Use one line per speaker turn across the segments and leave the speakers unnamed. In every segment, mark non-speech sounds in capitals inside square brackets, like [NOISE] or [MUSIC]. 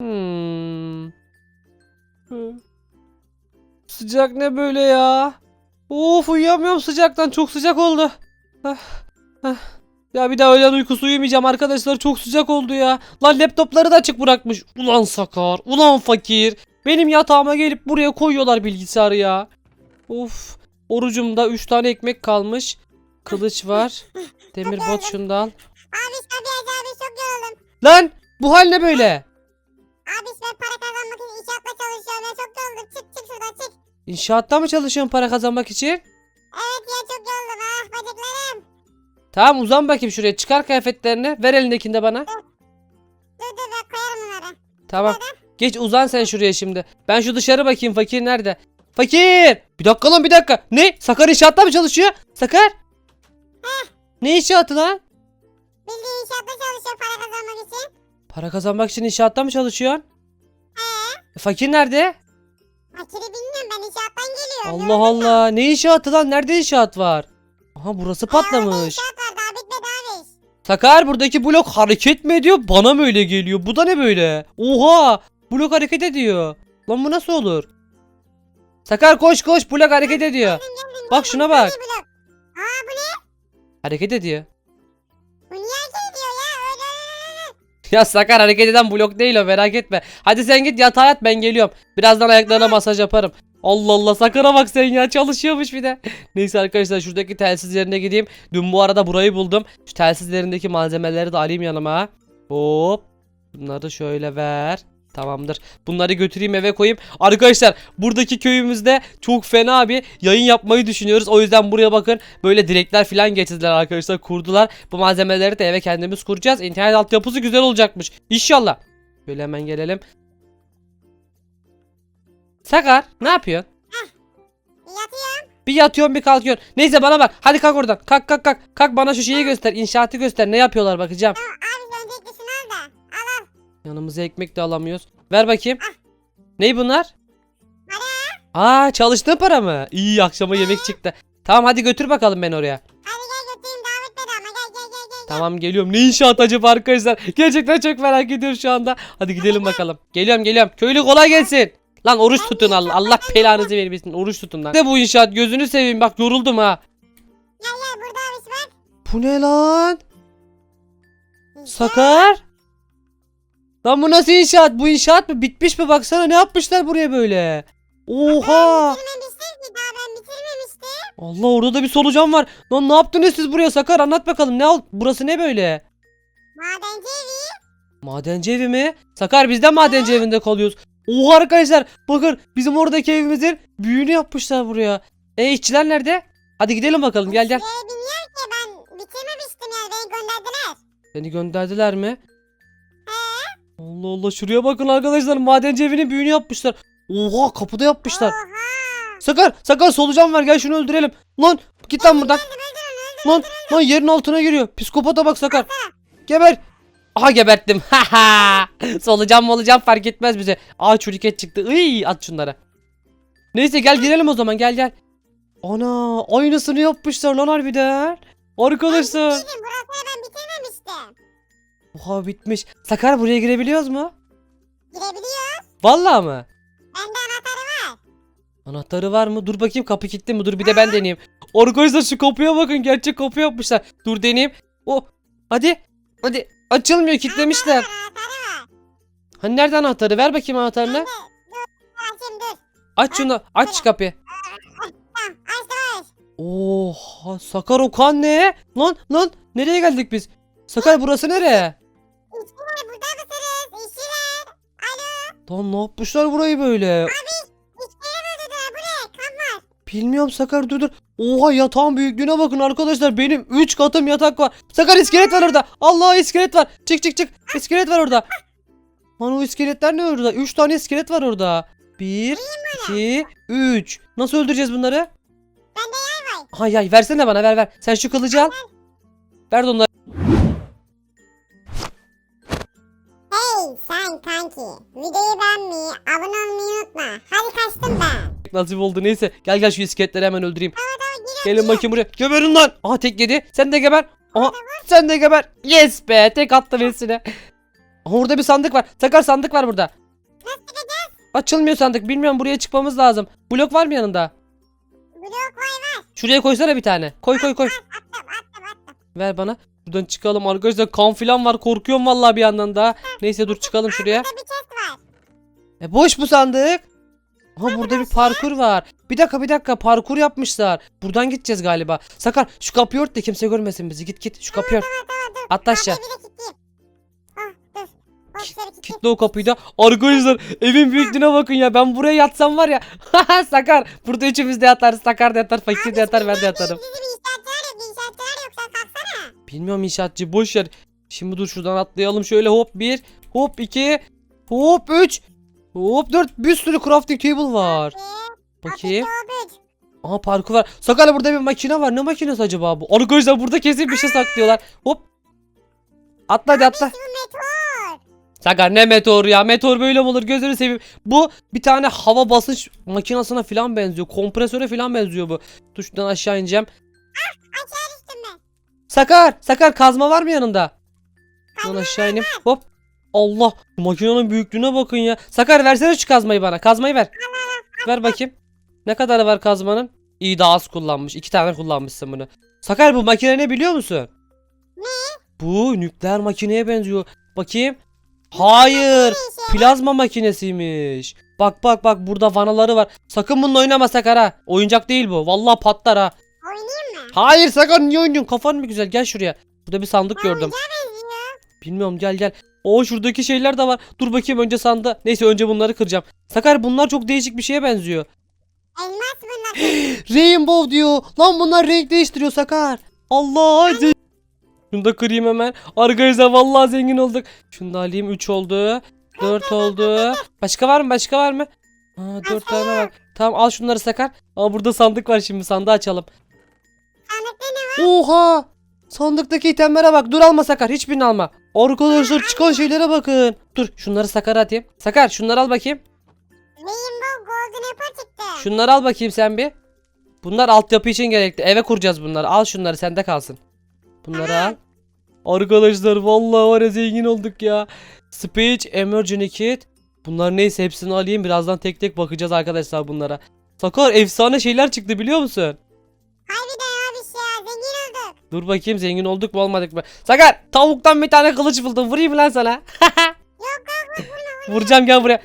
Hmm. Hı. Sıcak ne böyle ya? Of uyuyamıyorum sıcaktan çok sıcak oldu. Ah, ah. Ya bir daha öğlen uykusu uyumayacağım arkadaşlar çok sıcak oldu ya. Lan laptopları da açık bırakmış. Ulan sakar, ulan fakir. Benim yatağıma gelip buraya koyuyorlar bilgisayarı ya. Of. Orucumda 3 tane ekmek kalmış. Kılıç var. [LAUGHS] Demir bot şunu da al.
Abi abi abi çok yoruldum.
Lan bu hal ne böyle?
İnşaatta
mı çalışıyorsun para kazanmak için?
Evet ya çok yoruldum ah bacaklarım.
Tamam uzan bakayım şuraya. Çıkar kıyafetlerini. Ver elindekini de bana.
Dur dur ben koyarım bunları.
Tamam. Geç uzan sen şuraya şimdi. Ben şu dışarı bakayım fakir nerede? Fakir! Bir dakika lan bir dakika. Ne? Sakar inşaatta mı çalışıyor? Sakar? Ne inşaatı lan?
Bildiğin inşaatta çalışıyor para kazanmak için.
Para kazanmak için inşaatta mı çalışıyorsun? E, fakir nerede?
Fakiri bilmiyorum.
Allah Allah. Ne inşaatı lan? Nerede inşaat var? Aha burası patlamış.
inşaat var daha bitmedi abi.
Sakar buradaki blok hareket mi ediyor? Bana mı öyle geliyor? Bu da ne böyle? Oha! Blok hareket ediyor. Lan bu nasıl olur? Sakar koş koş blok hareket ediyor.
Geldim, geldim,
Bak
geldim.
şuna bak.
Blok? Aa bu ne?
Hareket ediyor.
Bu niye hareket ediyor ya? Öyle öyle öyle.
Ya Sakar hareket eden blok değil o merak etme. Hadi sen git yatağa yat ben geliyorum. Birazdan ayaklarına masaj yaparım. Allah Allah Sakar'a bak sen ya çalışıyormuş bir de. [LAUGHS] Neyse arkadaşlar şuradaki telsiz yerine gideyim. Dün bu arada burayı buldum. Şu telsizlerindeki malzemeleri de alayım yanıma. Hop. Bunları şöyle ver. Tamamdır. Bunları götüreyim eve koyayım. Arkadaşlar buradaki köyümüzde çok fena bir yayın yapmayı düşünüyoruz. O yüzden buraya bakın. Böyle direkler falan getirdiler arkadaşlar. Kurdular. Bu malzemeleri de eve kendimiz kuracağız. İnternet altyapısı güzel olacakmış. İnşallah. Şöyle hemen gelelim. Sakar ne yapıyorsun?
Yatıyorum.
Bir yatıyorsun bir kalkıyorsun. Neyse bana bak. Hadi kalk oradan. Kalk kalk kalk. Kalk bana şu şeyi göster. İnşaatı göster. Ne yapıyorlar bakacağım.
Abi sen öncelikle şunu al da. Al al.
Yanımıza ekmek de alamıyoruz. Ver bakayım. Ney bunlar? Aa çalıştığın para mı? İyi akşama yemek çıktı. Tamam hadi götür bakalım ben oraya.
Hadi gel götüreyim davet dedi ama gel gel gel gel.
Tamam geliyorum. Ne inşaat acaba arkadaşlar? Gerçekten çok merak ediyorum şu anda. Hadi gidelim bakalım. Geliyorum geliyorum. Köylü kolay gelsin. Lan oruç tutun Allah. Allah belanızı vermesin. Oruç tutun lan. Ne bu inşaat? Gözünü seveyim. Bak yoruldum ha.
Gel gel burada abi bak.
Bu ne lan? Sakar? Lan bu nasıl inşaat? Bu inşaat mı? Bitmiş mi? Baksana ne yapmışlar buraya böyle. Oha.
Bitirmemiştim ki daha ben bitirmemiştim.
Allah orada da bir solucan var. Lan ne yaptınız siz buraya Sakar? Anlat bakalım. Ne al? Burası ne böyle?
Madenci evi.
Madenci evi mi? Sakar biz de madenci evinde kalıyoruz. Oha arkadaşlar bakın bizim oradaki evimizin büyüğünü yapmışlar buraya. E işçiler nerede? Hadi gidelim bakalım gel gel.
Bilmiyorum ki ben bitirmemiştim yani beni gönderdiler.
Beni gönderdiler mi? Allah Allah şuraya bakın arkadaşlar madenci evinin büyüğünü yapmışlar. Oha kapıda yapmışlar.
Oha.
Sakar Sakar solucan var gel şunu öldürelim. Lan git lan buradan. Lan lan yerin altına giriyor. Psikopata bak Sakar. Geber. Aha geberttim. [LAUGHS] Solucan molucan fark etmez bize. Aa çuriket çıktı. Iy at şunları. Neyse gel girelim o zaman gel gel. Ana aynısını yapmışlar lan harbiden. Arkadaşlar.
Dedim burası ben bitirmemiştim.
Oha bitmiş. Sakar buraya girebiliyoruz mu?
Girebiliyor.
Vallahi mı?
Bende anahtarı var.
Anahtarı var mı? Dur bakayım kapı kilitli mi? Dur bir de ben deneyeyim. Arkadaşlar şu kapıya bakın. Gerçek kapı yapmışlar. Dur deneyeyim. O hadi. Hadi. Açılmıyor kilitlemişler. Hani nerede anahtarı? Ver bakayım anahtarını. Aç şunu. Aç kapıyı. Oha Sakar Okan ne? Lan lan nereye geldik biz? Sakar burası nere?
İşçiler burada mısınız? İşçiler. Alo.
Lan ne yapmışlar burayı böyle?
İşçiler
Bilmiyorum Sakar dur dur. Oha yatağın büyüklüğüne bakın arkadaşlar. Benim 3 katım yatak var. Sakar iskelet var orada. Allah iskelet var. Çık çık çık. İskelet var orada. Lan o iskeletler ne orada? 3 tane iskelet var orada. 1, 2, 3. Nasıl öldüreceğiz bunları?
Bende yer var.
Hay hay versene bana ver ver. Sen şu kılıcı al. Ver de onları.
Hey sen kanki. Videoyu beğenmeyi, abone olmayı unutma. Hadi kaçtım ben.
Nasip oldu neyse. Gel gel şu iskeletleri hemen öldüreyim. Gelin bakayım buraya. Geberin lan. Aha tek yedi. Sen de geber. Aha sen de geber. Yes be tek attım hepsine. Aha orada bir sandık var. Sakar sandık var burada. Açılmıyor sandık. Bilmiyorum buraya çıkmamız lazım. Blok var mı yanında?
Blok var var.
Şuraya koysana bir tane. Koy koy koy. Ver bana. Buradan çıkalım arkadaşlar. Kan filan var. Korkuyorum vallahi bir yandan da. Neyse dur çıkalım şuraya. E boş bu sandık. Aha burada bir parkur var. Bir dakika bir dakika parkur yapmışlar. Buradan gideceğiz galiba. Sakar şu kapıyı ört de kimse görmesin bizi. Git git şu kapıyı ört. Atla aşağı.
Ah.
Kitle o kapıyı da. Arkadaşlar evin büyüklüğüne bakın ya. Ben buraya yatsam var ya. [LAUGHS] Sakar. Burada üçümüz de yatarız. Sakar da yatar. Fakir de yatar. Ben de yatarım. Bilmiyorum inşaatçı boş ver. Şimdi dur şuradan atlayalım şöyle hop bir, hop iki, hop üç, hop dört. Bir sürü crafting table var. Bakayım. Aha parkur var. Sakar burada bir makine var. Ne makinesi acaba bu? Arkadaşlar burada kesin bir şey saklıyorlar. Hop. Atla hadi atla. Sakar ne meteor ya? Meteor böyle mi olur? Gözünü seveyim. Bu bir tane hava basınç makinesine falan benziyor. Kompresöre falan benziyor bu. Şuradan aşağı ineceğim.
Aşağı düştüm ben.
Sakar, Sakar kazma var mı yanında? Şuradan aşağı ineyim. Hop. Allah. Makinenin büyüklüğüne bakın ya. Sakar versene şu kazmayı bana. Kazmayı ver. Ver bakayım. Ne kadarı var kazmanın? İyi daha az kullanmış. İki tane kullanmışsın bunu. Sakar bu makine ne biliyor musun?
Ne?
Bu nükleer makineye benziyor. Bakayım. Hayır. Plazma makinesiymiş. Bak bak bak burada vanaları var. Sakın bununla oynama Sakar ha. Oyuncak değil bu. Vallahi patlar ha.
Oynayayım mı?
Hayır Sakar niye oynuyorsun? Kafan mı güzel? Gel şuraya. Burada bir sandık gördüm.
Oyuncağa benziyor.
Bilmiyorum gel gel. O şuradaki şeyler de var. Dur bakayım önce sandı. Neyse önce bunları kıracağım. Sakar bunlar çok değişik bir şeye benziyor.
Elmas bunlar. [GASPS]
Rainbow diyor. Lan bunlar renk değiştiriyor Sakar. Allah. Şunu da kırayım hemen. Arkadaşlar vallahi zengin olduk. Şunu da alayım 3 oldu. 4 oldu. Başka var mı? Başka var mı? Aa 4 tane var. Tamam al şunları Sakar. Aa burada sandık var şimdi. Sandığı açalım.
Sandıkta ne var?
Oha! Sandıktaki itemlere bak. Dur alma Sakar. Hiçbirini alma. Arkadaşlar çıkan şeylere bakın. Dur şunları Sakar'a atayım. Sakar şunları al bakayım.
Rainbow Golden Apple çıktı.
Şunları al bakayım sen bir. Bunlar altyapı için gerekli. Eve kuracağız bunları. Al şunları sende kalsın. Bunları al. Arkadaşlar vallahi var ya zengin olduk ya. Speech Emergency Kit. Bunlar neyse hepsini alayım. Birazdan tek tek bakacağız arkadaşlar bunlara. Sakar efsane şeyler çıktı biliyor musun?
Harbiden
Dur bakayım zengin olduk mu olmadık mı? Sakar tavuktan bir tane kılıç buldum. Vurayım lan sana. [LAUGHS] Vuracağım gel buraya.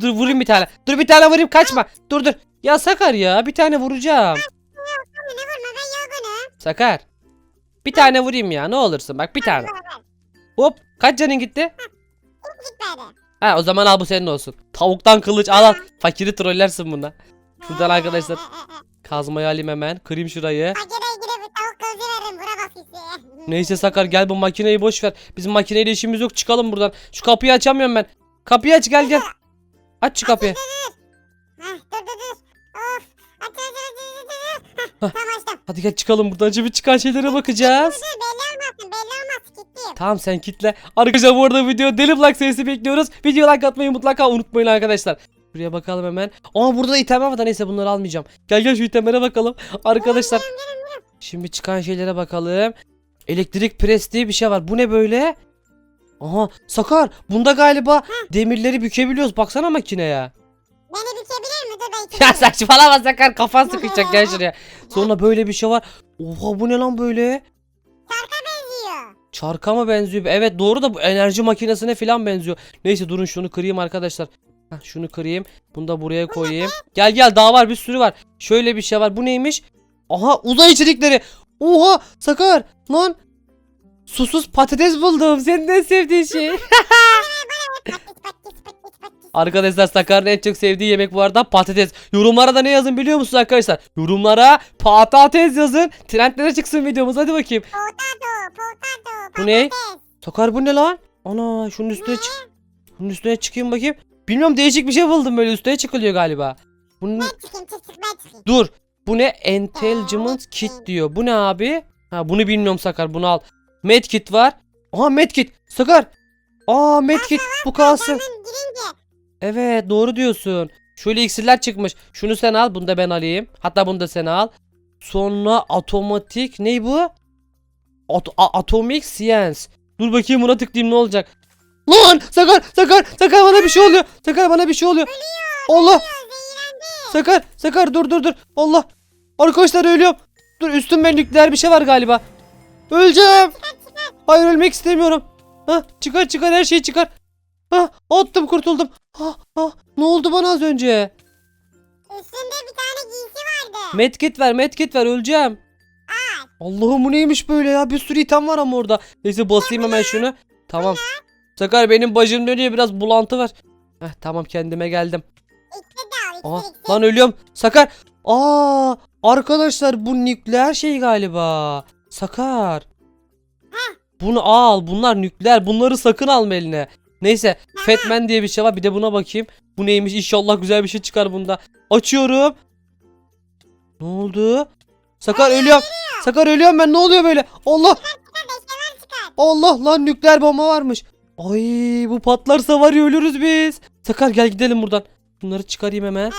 Dur vurayım bir tane. Dur bir tane vurayım kaçma. Dur dur. Ya Sakar ya bir tane vuracağım. Sakar. Bir tane vurayım ya ne olursun bak bir tane. Hop kaç canın gitti? Ha o zaman al bu senin olsun. Tavuktan kılıç al al. Fakiri trollersin buna. Şuradan
Ee,
arkadaşlar kazmayı alayım hemen. Kırayım şurayı. Neyse Sakar gel bu makineyi boş ver. Bizim makineyle işimiz yok çıkalım buradan. Şu kapıyı açamıyorum ben. Kapıyı aç gel gel. Aç şu kapıyı. Hadi gel çıkalım buradan. Şimdi çıkan şeylere bakacağız. Tamam sen kitle. Arkadaşlar bu arada video deli like serisi bekliyoruz. Video like atmayı mutlaka unutmayın arkadaşlar. Buraya bakalım hemen. Aa burada da itemler var da neyse bunları almayacağım. Gel gel şu itemlere bakalım. Arkadaşlar şimdi çıkan şeylere bakalım. Elektrik pres diye bir şey var. Bu ne böyle? Aha Sakar bunda galiba demirleri bükebiliyoruz. Baksana makineye.
Beni bükebilir mi? Dur ben [LAUGHS]
Ya saçmalama Sakar kafan sıkışacak gel şuraya. [LAUGHS] Sonra böyle bir şey var. Oha bu ne lan böyle?
benziyor.
Çarka mı benziyor? Evet doğru da bu enerji makinesine falan benziyor. Neyse durun şunu kırayım arkadaşlar. Heh, şunu kırayım. Bunu da buraya koyayım. Gel gel daha var bir sürü var. Şöyle bir şey var. Bu neymiş? Aha uzay içerikleri. Oha Sakar lan. Susuz patates buldum. Senin en sevdiğin şey. [LAUGHS] Arkadaşlar Sakar'ın en çok sevdiği yemek bu arada patates. Yorumlara da ne yazın biliyor musunuz arkadaşlar? Yorumlara patates yazın. Trendlere çıksın videomuz. Hadi bakayım.
Potato potato
Bu ne? Sakar bu ne lan? Ana şunun üstüne çık. Şunun üstüne çıkayım bakayım. Bilmiyorum değişik bir şey buldum böyle üstüne çıkılıyor galiba. Bunun
Ben çıkayım çık çık ben çıkayım.
dur. Bu ne? Intelligent kit diyor. Bu ne abi? Ha bunu bilmiyorum Sakar. Bunu al. Medkit var. Aha medkit. Sakar. Aa medkit. Bu kalsın. Evet doğru diyorsun. Şöyle iksirler çıkmış. Şunu sen al. Bunu da ben alayım. Hatta bunu da sen al. Sonra otomatik. Ney bu? At- Atomic Science. Dur bakayım buna tıklayayım ne olacak. Lan Sakar Sakar Sakar bana bir şey oluyor. Sakar bana bir şey oluyor. Allah
Zehirlendi.
Sakar Sakar dur dur dur. Allah. Arkadaşlar ölüyorum. Dur üstümde nükleer bir şey var galiba. Öleceğim. Hayır ölmek istemiyorum. Ha, çıkar çıkar her şeyi çıkar. Ha, attım kurtuldum. Ha, ha, ne oldu bana az önce?
Üstünde bir tane giysi vardı.
Medkit ver medkit ver öleceğim. Allah'ım bu neymiş böyle ya bir sürü item var ama orada. Neyse basayım hemen şunu. Tamam. Sakar benim bacım dönüyor biraz bulantı var. Heh, tamam kendime geldim.
Al
Aa, lan ölüyorum. Sakar. Aa, arkadaşlar bu nükleer şey galiba. Sakar. Bunu al. Bunlar nükleer. Bunları sakın alma eline. Neyse. Fatman diye bir şey var. Bir de buna bakayım. Bu neymiş? İnşallah güzel bir şey çıkar bunda. Açıyorum. Ne oldu? Sakar ölüyorum. Sakar ölüyorum ben. Ne oluyor böyle? Allah. Allah lan nükleer bomba varmış. Ay bu patlarsa var ya ölürüz biz. Sakar gel gidelim buradan. Bunları çıkarayım hemen.
Ee.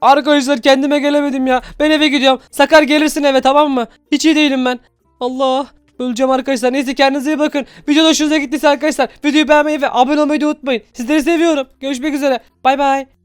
Arkadaşlar kendime gelemedim ya. Ben eve gidiyorum. Sakar gelirsin eve tamam mı? Hiç iyi değilim ben. Allah. Öleceğim arkadaşlar. Neyse kendinize iyi bakın. Video hoşunuza gittiyse arkadaşlar videoyu beğenmeyi ve abone olmayı da unutmayın. Sizleri seviyorum. Görüşmek üzere. Bay bay.